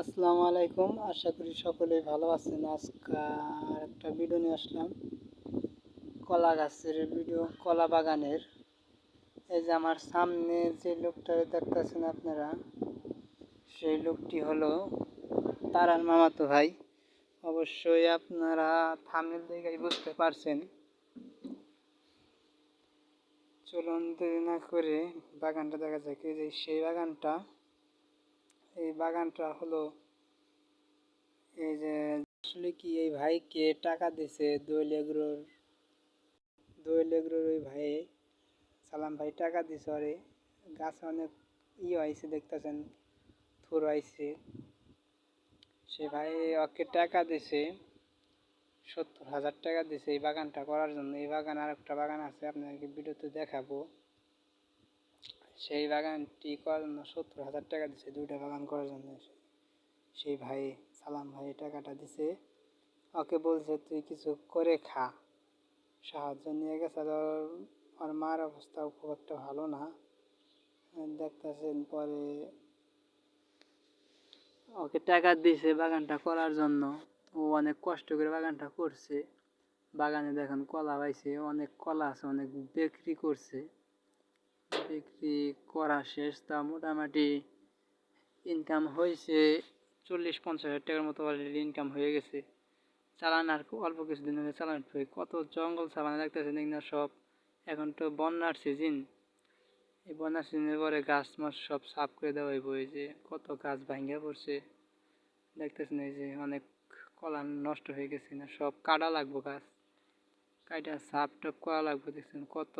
আসসালামু আলাইকুম। আশা করি সকলেই ভালো আছেন। আজকাল একটা ভিডিও নিয়ে আসলাম। কলা গাছের ভিডিও কলা বাগানের। এই যে আমার সামনে যে লোকটা দেখতেছেন আপনারা, সেই লোকটি হলো তারার মামাতো ভাই। অবশ্যই আপনারা থামনেল দেখেই বুঝতে পারছেন। চলুন দেরি না করে বাগানটা দেখা যাক। এই যে সেই বাগানটা এই বাগানটা হলো এই যে আসলে কি এই ভাইকে টাকা দিছে দোয়েল এগ্রোর দোয়েল এগ্রোর ওই ভাই সালাম ভাই, টাকা দিছে আরে গাছে অনেক ই হয়েছে দেখতেছেন, থুর হয়েছে সে ভাই ওকে টাকা দিছে, সত্তর হাজার টাকা দিছে এই বাগানটা করার জন্য। এই বাগান আর একটা বাগান আছে আপনাকে ভিডিওতে দেখাবো। সেই বাগানটি করার জন্য সত্তর হাজার টাকা দিছে, দুইটা বাগান করার জন্য সেই ভাই, সালাম ভাই টাকাটা দিছে। ওকে বলছে, তুই কিছু করে খা। সাহায্য নিয়ে গেছে, আর মার অবস্থাও খুব একটা ভালো না। দেখতেছেন পরে ওকে টাকা দিছে বাগানটা করার জন্য। ও অনেক কষ্ট করে বাগানটা করছে। বাগানে দেখেন কলা পাইছে, অনেক কলা আছে, অনেক বিক্রি করছে। বিক্রি করা শেষ, তা মোটামুটি ইনকাম হয়েছে চল্লিশ পঞ্চাশ হাজার টাকার মতো অলরেডি ইনকাম হয়ে গেছে। চালান আর অল্প কিছুদিন হলে চালান কত জঙ্গল চালানো দেখ না সব। এখন তো বন্যার সিজন এই বন্যার সিজনের পরে গাছ মাছ সব সাফ করে দেওয়া হইব, এই যে কত গাছ ভাঙ্গা পড়ছে। দেখতেছেন এই যে অনেক কলা নষ্ট হয়ে গেছে না, সব কাটা লাগবো গাছ। কাটা সাফ টাপ করা লাগবে, দেখছেন কত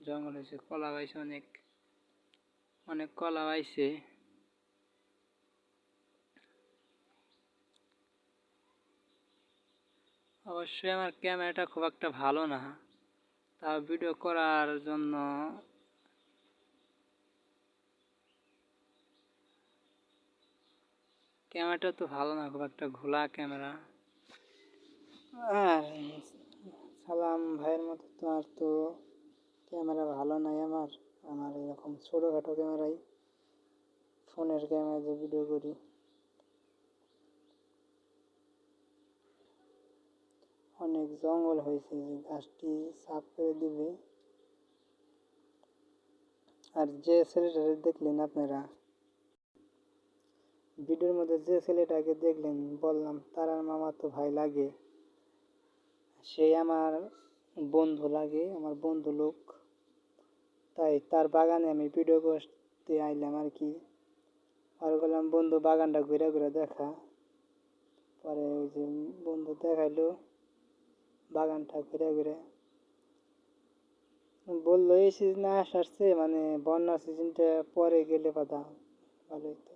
জঙ্গল হয়েছে কলা পাইছে অনেক অনেক কলা পাইছে অবশ্যই আমার ক্যামেরাটা খুব একটা ভালো না। তা ভিডিও করার জন্য ক্যামেরাটা তো ভালো না, খুব একটা ঘোলা ক্যামেরা। আর সালাম ভাইয়ের মতো তো আর তো ক্যামেরা ভালো নাই আমার। আমার এরকম ছোটোখাটো ক্যামেরাই। ফোনের ক্যামেরা দিয়ে ভিডিও করি। অনেক জঙ্গল হয়েছে যে গাছটি সাফ করে দিবে। আর যে ছেলেটা দেখলেন আপনারা, ভিডিওর মধ্যে যে ছেলেটাকে দেখলেন, বললাম, তারার মামা তো ভাই লাগে। সে আমার বন্ধু লাগে, আমার বন্ধু লোক। তাই তার বাগানে আমি ভিডিও করতে আইলাম আর কি। আর বললাম, বন্ধু, বাগানটা ঘুরে ঘুরে দেখা। পরে ওই যে বন্ধু দেখাইলো, বাগানটা ঘুরে ঘুরে। বলল, এই সিজনে আসছে মানে বন্যার সিজনটা পরে গেলে কথা ভালো হইতো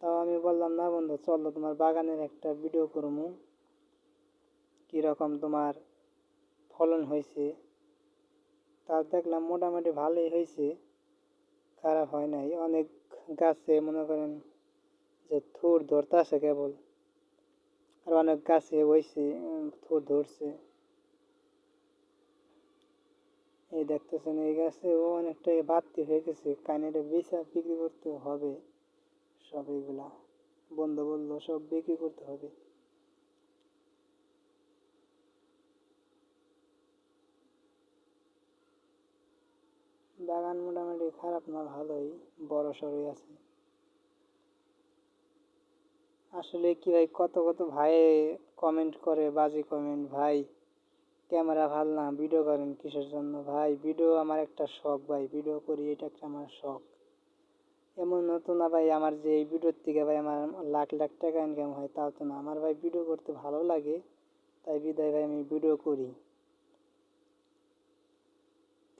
তাও আমি বললাম, না বন্ধু, চলো তোমার বাগানের একটা ভিডিও করব কীরকম তোমার ফলন হয়েছে। তা দেখলাম মোটামুটি ভালোই হয়েছে। খারাপ হয় নাই। অনেক গাছে মনে করেন যে থুর ধরতে আসে কেবল। আর অনেক গাছে হয়েছে থুর ধরছে। এই দেখতেছেন, এই গাছে ও অনেকটাই বাড়তি হয়ে গেছে। কাইনেটা বেচা বিক্রি করতে হবে। সব এইগুলা বন্ধ বলল, সব বিক্রি করতে হবে বাগান মোটামুটি খারাপ না, ভালোই, বড় সড়ই আছে। আসলে কি ভাই, কত কত ভাই কমেন্ট করে, বাজে কমেন্ট ভাই। ক্যামেরা ভালো না ভিডিও করেন কিসের জন্য? ভাই ভিডিও আমার একটা শখ ভাই ভিডিও করি এটা একটা আমার শখ। এমন নতুন না ভাই, আমার যে এই ভিডিওর থেকে ভাই আমার লাখ লাখ টাকা ইনকাম হয়, তাও তো না। আমার ভাই ভিডিও করতে ভালো লাগে, তাই বিদায় ভাই আমি ভিডিও করি।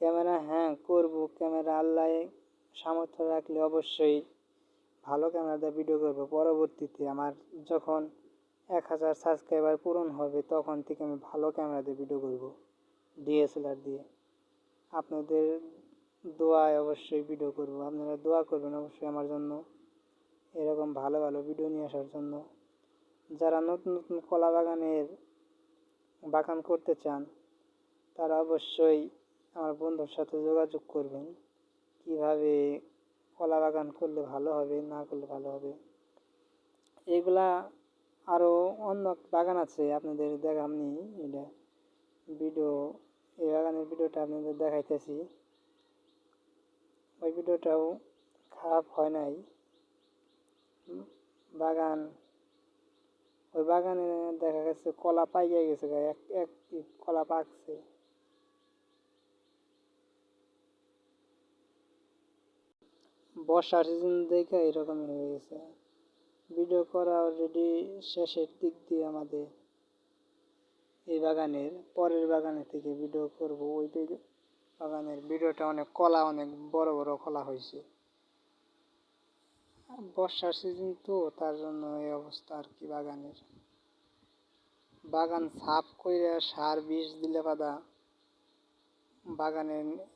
ক্যামেরা হ্যাঁ করব। ক্যামেরা আল্লাহ সামর্থ্য রাখলে অবশ্যই ভালো ক্যামেরা দিয়ে ভিডিও করব। পরবর্তীতে আমার যখন এক হাজার সাবস্ক্রাইবার পূরণ হবে, তখন থেকে আমি ভালো ক্যামেরা দিয়ে ভিডিও করব। ডিএসএলআর দিয়ে। আপনাদের দোয়ায় অবশ্যই ভিডিও করব। আপনারা দোয়া করবেন অবশ্যই আমার জন্য। এরকম ভালো ভালো ভিডিও নিয়ে আসার জন্য। যারা নতুন নতুন কলা বাগানের বাগান করতে চান, তারা অবশ্যই আমার বন্ধুর সাথে যোগাযোগ করবেন। কীভাবে কলা বাগান করলে ভালো হবে, না করলে ভালো হবে? এগুলা আরও অন্য বাগান আছে, আপনাদের দেখামনি এটা ভিডিও, এই বাগানের ভিডিওটা আপনাদের দেখাইতেছি। ওই ভিডিওটাও খারাপ হয় নাই। বাগান, ওই বাগানে দেখা গেছে কলা পাইয়া গেছে এক এক কলা পাকছে। বর্ষার সিজন দেখে এরকম হয়ে গেছে। ভিডিও করা অলরেডি শেষের দিক দিয়ে আমাদের এই বাগানের, পরের বাগানের থেকে ভিডিও করব। ওই বাগানের ভিডিওটা অনেক কলা, অনেক বড় বড় কলা হয়েছে। বর্ষার সিজন তো, তার জন্য এই অবস্থা আর কি বাগানের। বাগান সাফ করে সার বিষ দিলে বাদা বাগানের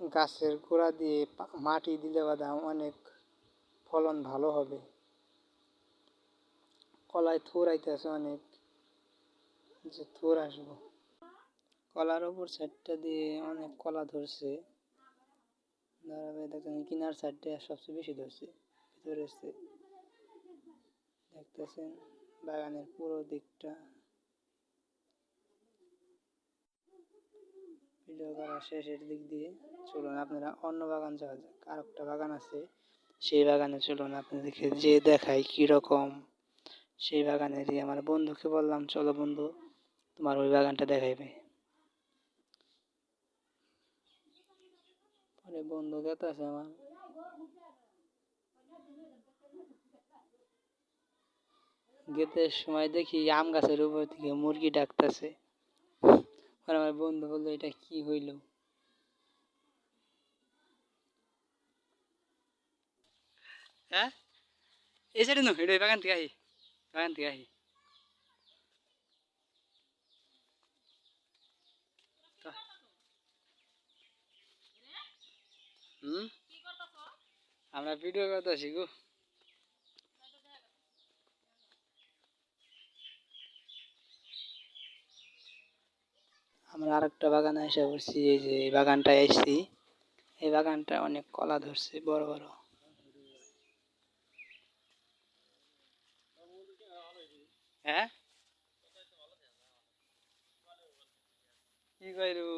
গাছের গোড়া দিয়ে মাটি দিলে বাদা অনেক ফলন ভালো হবে। কলায় থোর আইতেছে অনেক, যে থোর আসব। কলার ওপর সাইডটা দিয়ে অনেক কলা ধরছে। দাঁড়াবে দেখেন, কিনার সাইডটা সবচেয়ে বেশি ধরছে, ভিতরে দেখতেছেন বাগানের পুরো দিকটা। ভিডিও করা শেষের দিক দিয়ে চলুন আপনারা অন্য বাগান যাওয়া যাক। আর একটা বাগান আছে, সেই বাগানে চলুন আপনাদেরকে যে দেখাই কীরকম সেই বাগানেরই আমার বন্ধুকে বললাম, চলো বন্ধু, তোমার ওই বাগানটা দেখাইবে। পরে বন্ধু গেতে আছে আমার। গেতে সময় দেখি আম গাছের উপর থেকে মুরগি ডাকতেছে। পরে আমার বন্ধু বলল, এটা কি হইল? হ্যাঁ? এই সাইডে বাগান থেকে আহি, বাগান থেকে আহি। হুম? আমরা ভিডিও করতেছি গো। আমরা আরেকটা বাগানে এসে পড়ছি, এই যে এই বাগানটায় এসেছি। এই বাগানটা অনেক কলা ধরছে, বড় বড়। হ্যাঁ? কি কইরু?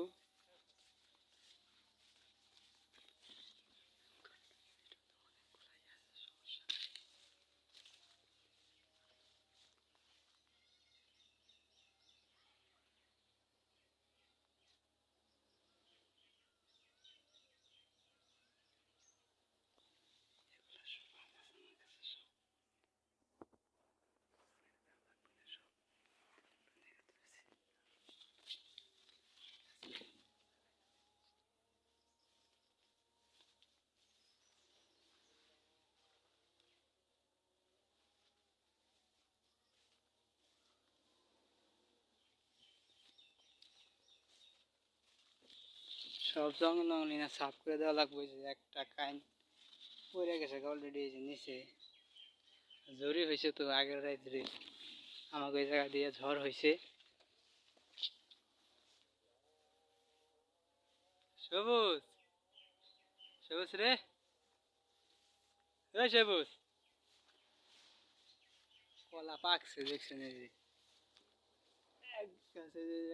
সব জঙ্গল না সাফ করে দেওয়া লাগবে যে একটা কাইন পড়ে গেছে অলরেডি এই যে নিচে। জরি হয়েছে তো আগের রাত্রে। আমাকে ওই জায়গা দিয়ে ঝড় হয়েছে। সবুজ সবুজ রে। এই সবুজ। কলা পাকছে, দেখছেন এই যে।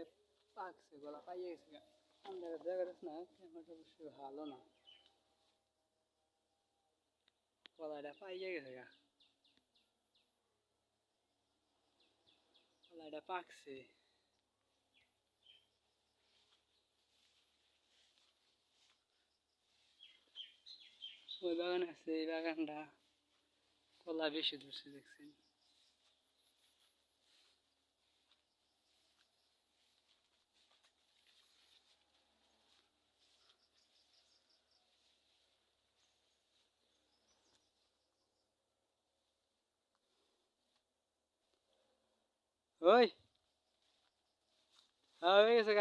এক পাকছে, কলা পাইয়ে গেছে আমাদের জায়গাটা না ক্যামেরাটা অবশ্য ভালো না। কলাটা পাইয়ে গেছে গা। কলাটা পাকছে। ওই বাগান আছে, এই বাগানটা কলা বেশি ধরছে, দেখছেন? ওই হ্যাঁ হয়ে গেছে